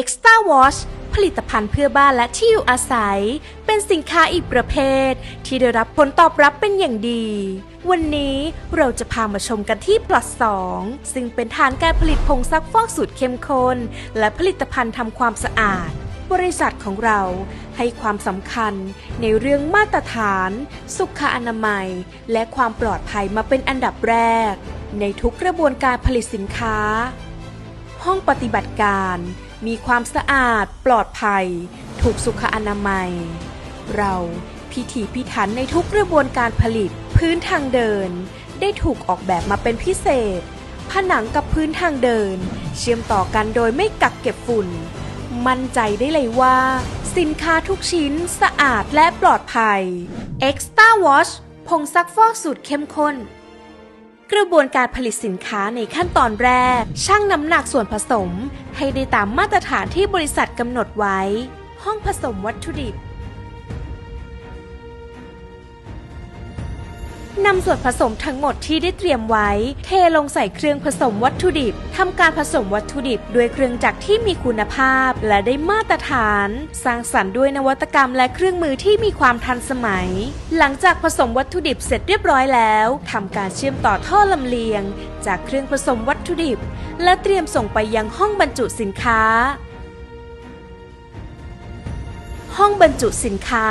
Extra Wash ผลิตภัณฑ์เพื่อบ้านและที่อยู่อาศัย เป็นสินค้าอีกประเภท ที่ได้รับผลตอบรับเป็นอย่างดี วันนี้เราจะพามาชมกันที่ plus 2ซึ่งเป็นฐานการผลิตผงซักฟอกสูตรเข้มข้นและผลิตภัณฑ์ทำความสะอาด บริษัทของเราให้ความสำคัญในเรื่องมาตรฐาน สุขอนามัย และความปลอดภัยมาเป็นอันดับแรก ในทุกกระบวนการผลิตสินค้า ห้องปฏิบัติการ มีความสะอาด ปลอดภัย ถูกสุขอนามัย เราพิถีพิถันในทุกกระบวนการผลิต พื้นทางเดิน ได้ถูกออกแบบมาเป็นพิเศษ ผนังกับพื้นทางเดิน เชื่อมต่อกันโดยไม่กักเก็บฝุ่น มั่นใจได้เลยว่า สินค้าทุกชิ้นสะอาดและปลอดภัย Extra Wash ผงซักฟอกสูตรเข้มข้น กระบวนการผลิตสินค้าในขั้นตอนแรก ชั่งน้ำหนักส่วนผสม ให้ได้ตามมาตรฐานที่บริษัทกำหนดไว้ ห้องผสมวัตถุดิบ นำส่วนผสมทั้งหมดที่ได้เตรียมไว้ เทลงใส่เครื่องผสมวัตถุดิบทำการผสมวัตถุดิบด้วยเครื่องจักรที่มีคุณภาพ และได้มาตรฐาน สร้างสรรค์ด้วยนวัตกรรมและเครื่องมือที่มีความทันสมัย หลังจากผสมวัตถุดิบเสร็จเรียบร้อยแล้วทำการเชื่อมต่อท่อลำเลียง จากเครื่องผสมวัตถุดิบ และเตรียมส่งไปยังห้องบรรจุสินค้า ห้องบรรจุสินค้า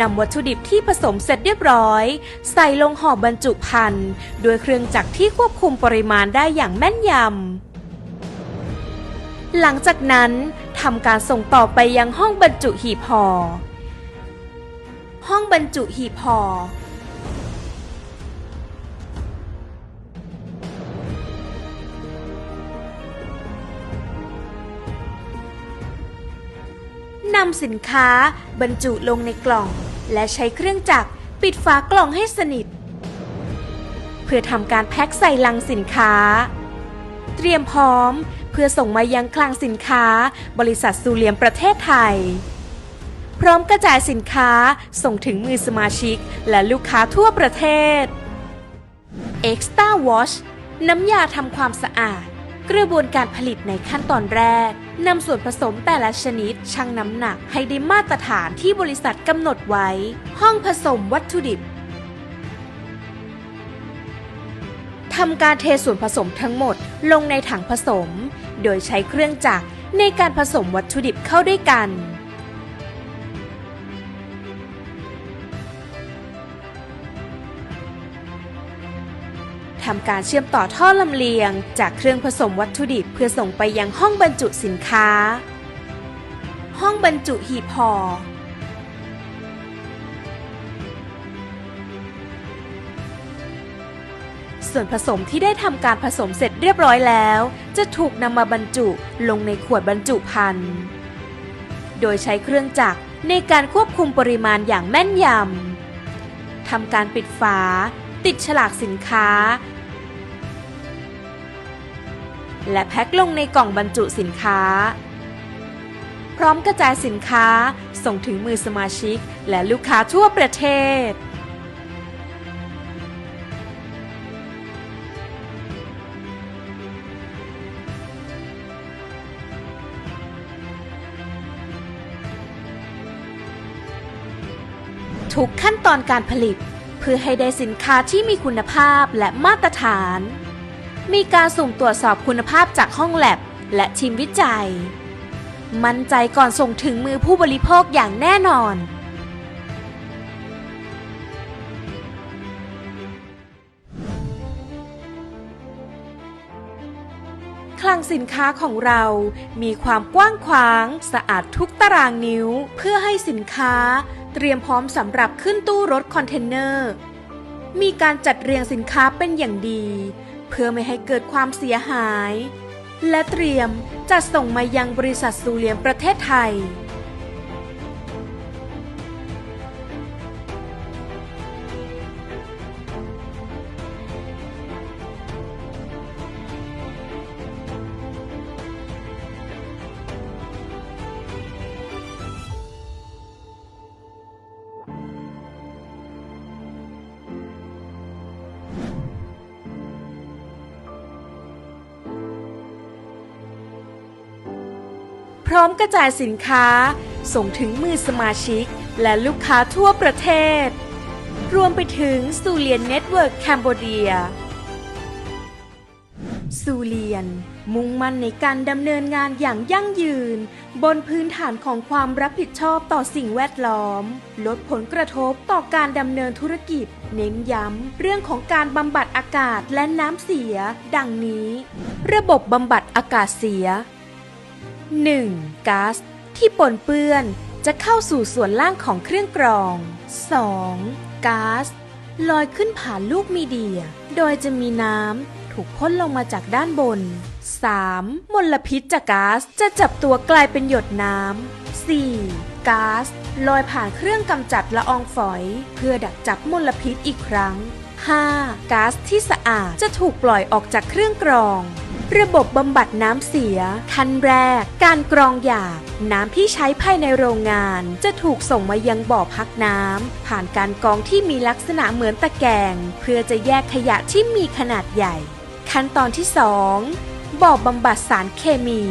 นำวัตถุดิบที่ผสมเสร็จเรียบร้อย ใส่ลงห่อบรรจุภัณฑ์ด้วยเครื่องจักรที่ควบคุมปริมาณได้อย่างแม่นยำ หลังจากนั้นทำการส่งต่อไปยังห้องบรรจุหีบห่อห้องบรรจุหีบห่อ นำสินค้าบรรจุลงในกล่อง และใช้เครื่องจักรปิดฝากล่องให้สนิท เพื่อทำการแพ็คใส่ลังสินค้า เตรียมพร้อมเพื่อส่งมายังคลังสินค้า บริษัทซูเลียมประเทศไทย พร้อมกระจายสินค้าส่งถึงมือสมาชิกและลูกค้าทั่วประเทศ Extra Wash น้ำยาทำความสะอาด กระบวนการผลิตในขั้นตอนแรกนำส่วนผสมแต่ละชนิดชั่งน้ำหนักให้ได้มาตรฐานที่บริษัทกำหนดไว้ ห้องผสมวัตถุดิบทำการเทส่วนผสมทั้งหมดลงในถังผสม โดยใช้เครื่องจักรในการผสมวัตถุดิบเข้าด้วยกัน ทำการเชื่อมต่อท่อลำเลียง จากเครื่องผสมวัตถุดิบเพื่อส่งไปยังห้องบรรจุสินค้า ห้องบรรจุหีบห่อส่วนผสมที่ได้ทำการผสมเสร็จเรียบร้อยแล้ว จะถูกนำมาบรรจุลงในขวดบรรจุภัณฑ์ โดยใช้เครื่องจักรในการควบคุมปริมาณอย่างแม่นยำทำการปิดฝา ติดฉลากสินค้า และแพ็คลงในกล่องบรรจุสินค้า พร้อมกระจายสินค้าส่งถึงมือสมาชิกและลูกค้าทั่วประเทศ ทุกขั้นตอนการผลิตเพื่อให้ได้สินค้าที่มีคุณภาพและมาตรฐาน มีการสุ่มตรวจสอบคุณภาพจากห้องแลบและทีมวิจัย มั่นใจก่อนส่งถึงมือผู้บริโภคอย่างแน่นอน คลังสินค้าของเรามีความกว้างขวาง สะอาดทุกตารางนิ้ว เพื่อให้สินค้า เตรียมพร้อมสำหรับขึ้นตู้รถคอนเทนเนอร์ มีการจัดเรียงสินค้าเป็นอย่างดี เพื่อไม่ให้เกิดความเสียหาย และเตรียมจัดส่งมายังบริษัทซูเลียมประเทศไทย ร้อมกระจายสินค้า ส่งถึงมือสมาชิก และลูกค้าทั่วประเทศ รวมไปถึงซูเลียนเน็ตเวิร์กแคนเบเดียซูเลียน มุ่งมั่นในการดำเนินงานอย่างยั่งยืน บนพื้นฐานของความรับผิดชอบต่อสิ่งแวดล้อม ลดผลกระทบต่อการดำเนินธุรกิจ เน้นย้ำเรื่องของการบำบัดอากาศและน้ำเสีย ดังนี้ ระบบบำบัดอากาศเสีย 1. ก๊าซที่ปนเปื้อนจะเข้าสู่ส่วนล่างของเครื่องกรอง 2. ก๊าซลอยขึ้นผ่านลูกมีเดีย โดยจะมีน้ำถูกพ่นลงมาจากด้านบน 3. มลพิษจากก๊าซจะจับตัวกลายเป็นหยดน้ำ 4. ก๊าซลอยผ่านเครื่องกำจัดละอองฝอย เพื่อดักจับมลพิษอีกครั้ง 5. ก๊าซที่สะอาดจะถูกปล่อยออกจากเครื่องกรอง ระบบบำบัดน้ำเสีย ขั้นแรก การกรองหยาบ น้ำที่ใช้ภายในโรงงาน จะถูกส่งมายังบ่อพักน้ำ ผ่านการกรองที่มีลักษณะเหมือนตะแกรงเพื่อจะแยกขยะที่มีขนาดใหญ่ ขั้นตอนที่ 2 บ่อบำบัดสารเคมี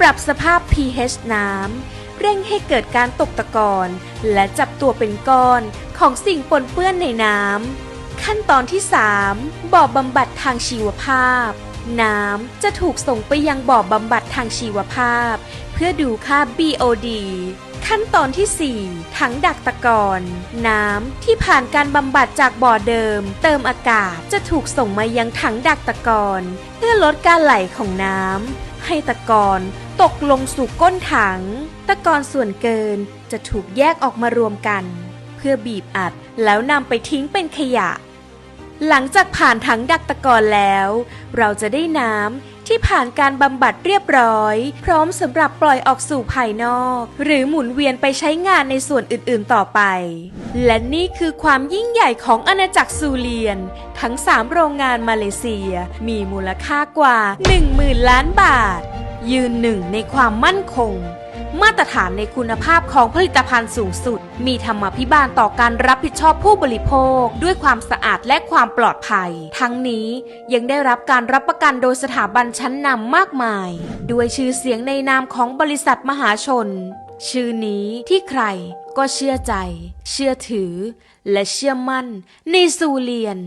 ปรับสภาพ pH น้ำ เร่งให้เกิดการตกตะกอนและจับตัวเป็นก้อนของสิ่งปนเปื้อนในน้ำขั้นตอนที่ 3 บ่อบำบัดทางชีวภาพ น้ำจะถูกส่งไปยังบ่อบำบัดทางชีวภาพ เพื่อดูค่า BOD ขั้นตอนที่ 4 ถังดักตะกอนน้ำที่ผ่านการบำบัดจากบ่อเดิม เติมอากาศจะถูกส่งมายังถังดักตะกอนเพื่อลดการไหลของน้ำให้ตะกอนตกลงสู่ก้นถัง ตะกอนส่วนเกินจะถูกแยกออกมารวมกัน เพื่อบีบอัดแล้วนำไปทิ้งเป็นขยะ หลังจากผ่านถังดักตะกอนแล้ว เราจะได้น้ำที่ผ่านการบำบัดเรียบร้อย พร้อมสำหรับปล่อยออกสู่ภายนอก หรือหมุนเวียนไปใช้งานในส่วนอื่นๆต่อไป และนี่คือความยิ่งใหญ่ของอาณาจักรซูเลียน ทั้ง 3 โรงงานมาเลเซีย มีมูลค่ากว่า 10,000 ล้านบาท ยืนหนึ่งในความมั่นคง มาตรฐานในคุณภาพของผลิตภัณฑ์สูงสุด มีธรรมพิบาลต่อการรับผิดชอบผู้บริโภค ด้วยความสะอาดและความปลอดภัย ทั้งนี้ยังได้รับการรับประกันโดยสถาบันชั้นนำมากมาย ด้วยชื่อเสียงในนามของบริษัทมหาชน ชื่อนี้ที่ใครก็เชื่อใจ เชื่อถือ และเชื่อมั่นในซูเลียน